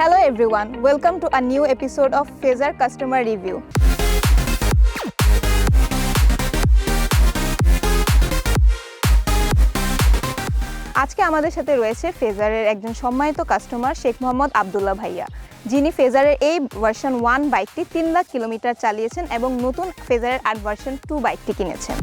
Hello everyone, welcome to a new episode of Phasar Customer Review. আজকে আমাদের সাথে রয়েছে ফেজারের একজন সম্মানিত কাস্টমার শেখ মোহাম্মদ আবদুল্লাহ ভাইয়া। যিনি ফেজারের এই ভার্সন ওয়ান বাইকটি তিন লাখ কিলোমিটার চালিয়েছেন এবং নতুন ফেজারের আট ভার্সন টু বাইকটি কিনেছেন।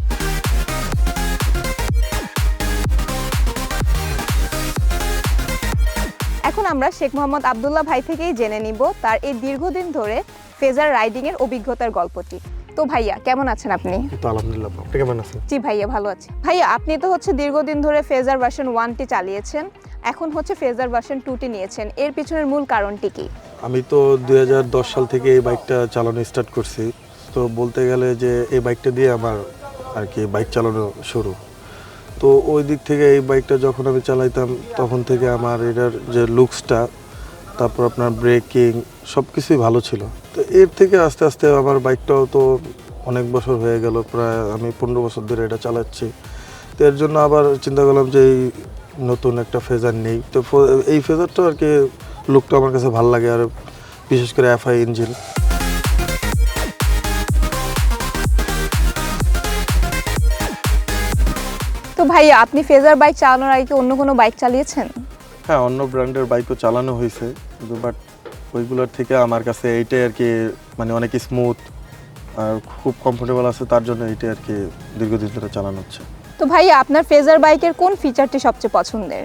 এখন আমরা শেখ মোহাম্মদ আবদুল্লাহ ভাই থেকেই জেনে নিব তার এই দীর্ঘদিন ধরে ফেজার রাইডিং এর অভিজ্ঞতার গল্পটি। তো ভাইয়া কেমন আছেন আপনি? তো আলহামদুলিল্লাহ আপনি কেমন আছেন? জি ভাইয়া ভালো আছি। ভাইয়া আপনি তো হচ্ছে দীর্ঘদিন ধরে ফেজার ভার্সন ওয়ানটি চালিয়েছেন এখন হচ্ছে ফেজার ভার্সন টুটি নিয়েছেন। এর পিছনের মূল কারণটি কি? আমি তো দুই হাজার দশ সাল থেকে এই বাইকটা চালানো স্টার্ট করছি। তো বলতে গেলে যে এই বাইকটা দিয়ে আমার আর কি বাইক চালানো শুরু। তো ওই দিক থেকে এই বাইকটা যখন আমি চালাইতাম, তখন থেকে আমার এটার যে লুকসটা, তারপর আপনার ব্রেকিং সব কিছুই ভালো ছিল। তো এর থেকে আস্তে আস্তে আমার বাইকটাও তো অনেক বছর হয়ে গেল, প্রায় আমি পনেরো বছর ধরে এটা চালাচ্ছি। তো এর জন্য আবার চিন্তা করলাম যে এই নতুন একটা ফেজার নেই। তো এই ফেজারটা আর কি, লুকটা আমার কাছে ভালো লাগে, আর বিশেষ করে এফআই ইঞ্জিন তো ভাইয়া আপনি ফেজার বাইক চালানোর আগে কি অন্য কোনো বাইক চালিয়েছেন? হ্যাঁ অন্য ব্র্যান্ডের বাইকও চালানো হয়েছে কিন্তু বাট ওইগুলোর থেকে আমার কাছে এইটাই আর কি মানে অনেক স্মুথ আর খুব কমফোর্টেবল আছে তার জন্য এইটাই আর কি দীর্ঘদিন ধরে চালানো হচ্ছে। তো ভাইয়া আপনার ফেজার বাইকের কোন ফিচারটি সবচেয়ে পছন্দের?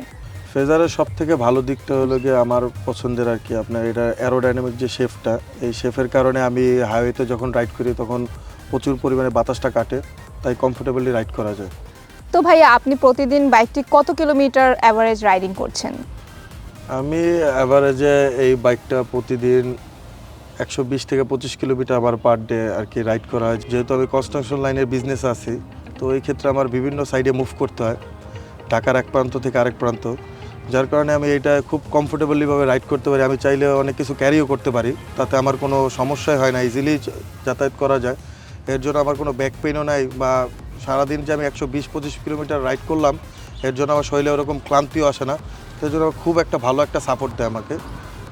ফেজারের সব থেকে ভালো দিকটা হলো গিয়ে আমার পছন্দের আর কি আপনার এটা অ্যারোডাইনামিক যে শেফটা এই শেফের কারণে আমি হাইওয়েতে যখন রাইড করি তখন প্রচুর পরিমাণে বাতাসটা কাটে তাই কমফোর্টেবলি রাইড করা যায়। তো ভাইয়া, আপনি প্রতিদিন বাইকটি কত কিলোমিটার অ্যাভারেজ রাইডিং করছেন? আমি অ্যাভারেজে এই বাইকটা প্রতিদিন একশো বিশ থেকে পঁচিশ কিলোমিটার আমার পার ডে আর কি রাইড করা হয়। যেহেতু আমি কনস্ট্রাকশন লাইনের বিজনেস আছি, তো এই ক্ষেত্রে আমার বিভিন্ন সাইডে মুভ করতে হয়, ঢাকার এক প্রান্ত থেকে আরেক প্রান্ত। যার কারণে আমি এটা খুব কমফোর্টেবলিভাবে রাইড করতে পারি। আমি চাইলে অনেক কিছু ক্যারিও করতে পারি, তাতে আমার কোনো সমস্যাই হয় না ইজিলি যাতায়াত করা যায়। এর জন্য আমার কোনো ব্যাক পেনও নাই বা সারাদিন যে আমি একশো বিশ পঁচিশ কিলোমিটার রাইড করলাম এর জন্য আমার শরীরে ওরকম ক্লান্তিও আসে না। এর জন্য খুব একটা ভালো একটা সাপোর্ট দেয় আমাকে।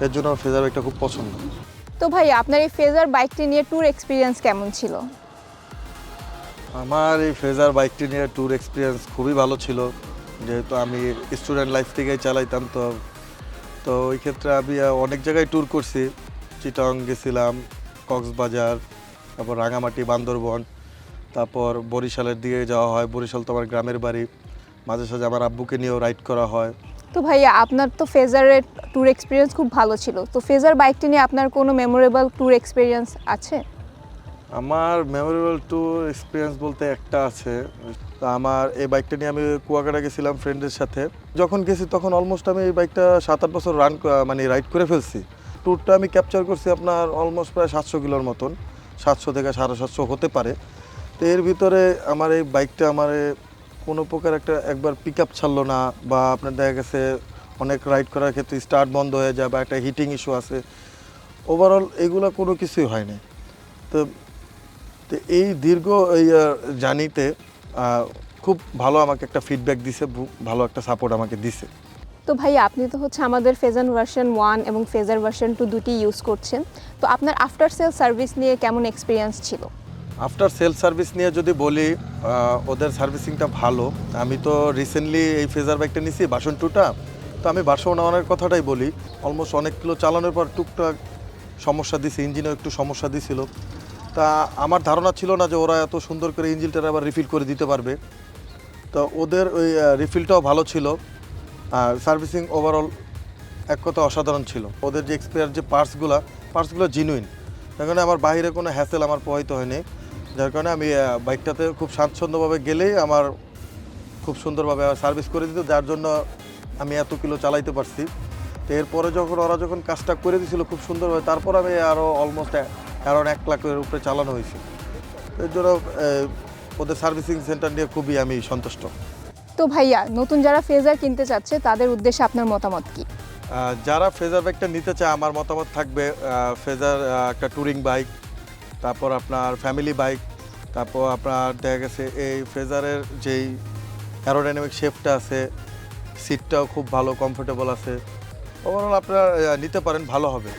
এর জন্য আমার ফেজার বাইকটা খুব পছন্দ। তো ভাই আপনার এই ফেজার বাইকটি নিয়ে ট্যুর এক্সপিরিয়েন্স কেমন ছিল? আমার এই ফেজার বাইকটি নিয়ে ট্যুর এক্সপিরিয়েন্স খুবই ভালো ছিল। যেহেতু আমি স্টুডেন্ট লাইফ থেকেই চালাইতাম তো তো ওই ক্ষেত্রে আমি অনেক জায়গায় ট্যুর করছি। চিটং গেছিলাম কক্সবাজার তারপর রাঙামাটি বান্দরবন। তারপর বরিশালের দিকে যাওয়া হয়। বরিশাল তো আমার গ্রামের বাড়ি। মাঝে সাঝে আমার আব্বুকে নিয়েও রাইড করা হয়। তো ভাইয়া আপনার তো ফেজারের ট্যুর এক্সপিরিয়েন্স খুব ভালো ছিল। তো ফেজার বাইকটি নিয়ে আপনার কোনো মেমোরেবল ট্যুর এক্সপিরিয়েন্স আছে? আমার মেমোরেবল ট্যুর এক্সপিরিয়েন্স বলতে একটা আছে। তা আমার এই বাইকটা নিয়ে আমি কুয়াকাটা গেছিলাম ফ্রেন্ডের সাথে। যখন গেছি তখন অলমোস্ট আমি এই বাইকটা সাত আট বছর রান মানে রাইড করে ফেলছি। ট্যুরটা আমি ক্যাপচার করছি আপনার অলমোস্ট প্রায় সাতশো কিলোর মতন। সাতশো থেকে সাড়ে সাতশো হতে পারে। তো এর ভিতরে আমার এই বাইকটা আমার কোনো প্রকার একটা একবার পিক আপ ছাড়লো না বা আপনার দেখা গেছে অনেক রাইড করার ক্ষেত্রে স্টার্ট বন্ধ হয়ে যায় বা একটা হিটিং ইস্যু আছে। ওভারঅল এগুলো কোনো কিছুই হয়নি। তো তো এই দীর্ঘ এই জার্নিতে খুব ভালো আমাকে একটা ফিডব্যাক দিছে ভালো একটা সাপোর্ট আমাকে দিছে। তো ভাই, আপনি তো হচ্ছে আমাদের ফেজান ভার্সন ওয়ান এবং ফেজার ভার্সন টু দুটি ইউজ করছেন। তো আপনার আফটার সেল সার্ভিস নিয়ে কেমন এক্সপিরিয়েন্স ছিল? আফটার সেল সার্ভিস নিয়ে যদি বলি ওদের সার্ভিসিংটা ভালো। আমি তো রিসেন্টলি এই ফেজার বাইকটা নিছি বাসন টুটা তো আমি বাসন নেওয়ার কথাটাই বলি অলমোস্ট অনেক কিলো চালানোর পর টুকটাক সমস্যা দিছে ইঞ্জিনেও একটু সমস্যা দিছিল। তা আমার ধারণা ছিল না যে ওরা এত সুন্দর করে ইঞ্জিনটা আবার রিফিল করে দিতে পারবে। তো ওদের ওই রিফিলটাও ভালো ছিল। আর সার্ভিসিং ওভারঅল এক কথা অসাধারণ ছিল। ওদের যে এক্সপায়ার যে পার্টসগুলো পার্টসগুলো জিনুইন তার আমার বাইরে কোনো হ্যাসেল আমার প্রভাবিত হয়নি। যার কারণে আমি বাইকটাতে খুব স্বাচ্ছন্দ্যভাবে গেলেই আমার খুব সুন্দরভাবে সার্ভিস করে দিত যার জন্য আমি এত কিলো চালাইতে পারছি। তো এরপরে যখন ওরা যখন কাজটা করে দিয়েছিল খুব সুন্দরভাবে তারপর আমি আরও অলমোস্ট অ্যারাউন্ড এক লাখের উপরে চালানো হয়েছে। এর জন্য ওদের সার্ভিসিং সেন্টার নিয়ে খুবই আমি সন্তুষ্ট। তো ভাইয়া নতুন যারা ফেজার কিনতে চাচ্ছে তাদের উদ্দেশ্যে আপনার মতামত কি? যারা ফেজার বাইকটা নিতে চায় আমার মতামত থাকবে ফেজার একটা ট্যুরিং বাইক তারপর আপনার ফ্যামিলি বাইক তারপর আপনার দেখা গেছে এই ফ্রেজারের যেই অ্যারোডাইনামিক শেপটা আছে সিটটাও খুব ভালো কমফোর্টেবল আছে। ওভারঅল আপনারা নিতে পারেন, ভালো হবে।